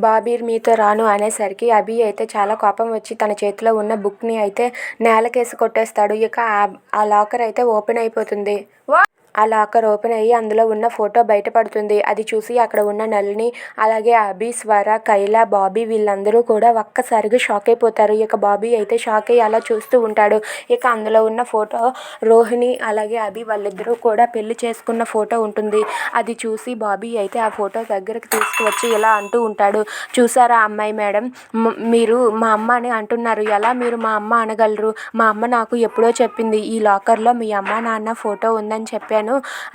బాబీ మీతో రాను అనేసరికి అభి అయితే చాలా కోపం వచ్చి తన చేతిలో ఉన్న బుక్ని అయితే నేలకేసి కొట్టేస్తాడు. ఇక ఆ- ఆ లాకర్ అయితే ఓపెన్ అయిపోతుంది. ఆ లాకర్ ఓపెన్ అయ్యి అందులో ఉన్న ఫోటో బయటపడుతుంది. అది చూసి అక్కడ ఉన్న నళిని అలాగే అభి స్వర కైలా బాబీ వీళ్ళందరూ కూడా ఒక్కసారిగా షాక్ అయిపోతారు. ఇక బాబీ అయితే షాక్ అయ్యి అలా చూస్తూ ఉంటాడు. ఇక అందులో ఉన్న ఫోటో రోహిణి అలాగే అభి వాళ్ళిద్దరూ కూడా పెళ్ళి చేసుకున్న ఫోటో ఉంటుంది. అది చూసి బాబీ అయితే ఆ ఫోటో దగ్గరకు తీసుకువచ్చి ఇలా అంటూ ఉంటాడు. చూసారా అమ్మాయి మేడం మీరు మా అమ్మ అని అంటున్నారు. ఎలా మీరు మా అమ్మ అనగలరు? మా అమ్మ నాకు ఎప్పుడో చెప్పింది ఈ లాకర్లో మీ అమ్మ నాన్న ఫోటో ఉందని చెప్పాను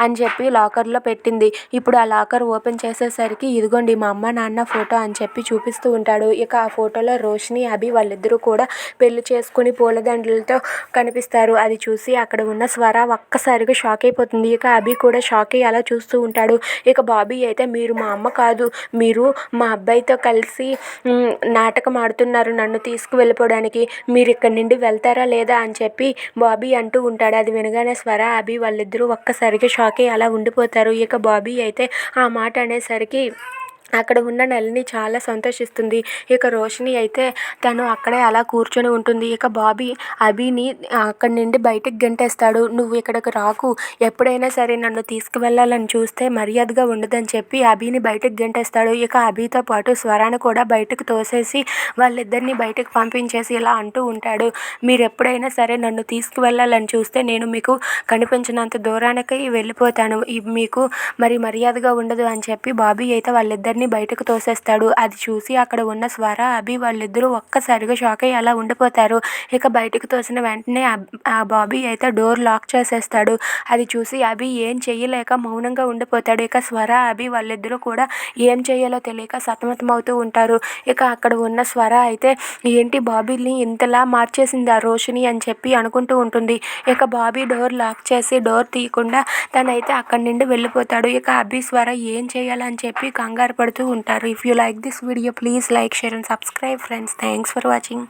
అని చెప్పి లాకర్లో పెట్టింది. ఇప్పుడు ఆ లాకర్ ఓపెన్ చేసేసరికి ఇదిగోండి మా అమ్మ నాన్న ఫోటో అని చెప్పి చూపిస్తూ ఉంటాడు. ఇక ఆ ఫోటోలో రోషిని అభి వాళ్ళిద్దరూ కూడా పెళ్ళి చేసుకుని పూలదండలతో కనిపిస్తారు. అది చూసి అక్కడ ఉన్న స్వర ఒక్కసారిగా షాక్ అయిపోతుంది. ఇక అభి కూడా షాక్ అయ్యి అలా చూస్తూ ఉంటాడు. ఇక బాబీ అయితే మీరు మా అమ్మ కాదు మీరు మా అబ్బాయితో కలిసి నాటకం ఆడుతున్నారు నన్ను తీసుకువెళ్ళిపోవడానికి. మీరు ఇక్కడి నుండి వెళ్తారా లేదా అని చెప్పి బాబీ అంటూ ఉంటాడు. అది వినగానే స్వర అభి వాళ్ళిద్దరూ అనేసరికి షాక్ అయ్యి అలా ఉండిపోతారు. ఇక బాబీ అయితే ఆ మాట అనేసరికి అక్కడ ఉన్న నళిని చాలా సంతోషిస్తుంది. ఇక రోషిని అయితే తను అక్కడే అలా కూర్చొని ఉంటుంది. ఇక బాబీ అభిని అక్కడి నుండి బయటకు గెంటేస్తాడు. నువ్వు ఇక్కడికి రాకు. ఎప్పుడైనా సరే నన్ను తీసుకువెళ్ళాలని చూస్తే మర్యాదగా ఉండదని చెప్పి అభిని బయటకు గెంటేస్తాడు. ఇక అభితో పాటు స్వరాన్ని కూడా బయటకు తోసేసి వాళ్ళిద్దరిని బయటకు పంపించేసి ఇలా అంటూ ఉంటాడు. మీరు ఎప్పుడైనా సరే నన్ను తీసుకువెళ్ళాలని చూస్తే నేను మీకు కనిపించినంత దూరానికి వెళ్ళిపోతాను. మీకు మరి మర్యాదగా ఉండదు అని చెప్పి బాబీ అయితే వాళ్ళిద్దరిని బయటకు తోసేస్తాడు. అది చూసి అక్కడ ఉన్న స్వర అభి వాళ్ళిద్దరూ ఒక్కసారిగా షాక్ అయ్యి అలా ఉండిపోతారు. ఇక బయటకు తోసిన వెంటనే ఆ బాబీ అయితే డోర్ లాక్ చేసేస్తాడు. అది చూసి అభి ఏం చెయ్యలేక మౌనంగా ఉండిపోతాడు. ఇక స్వర అభి వాళ్ళిద్దరూ కూడా ఏం చేయాలో తెలియక సతమతమవుతూ ఉంటారు. ఇక అక్కడ ఉన్న స్వర అయితే ఏంటి బాబీని ఇంతలా మార్చేసింది ఆ రోషిని అని చెప్పి అనుకుంటూ ఉంటుంది. ఇక బాబీ డోర్ లాక్ చేసి డోర్ తీయకుండా తనైతే అక్కడి నుండి వెళ్ళిపోతాడు. ఇక అభి స్వర ఏం చేయాలని చెప్పి కంగారు పడుతూ ఉంటారు. If you like this video please like share and subscribe friends thanks for watching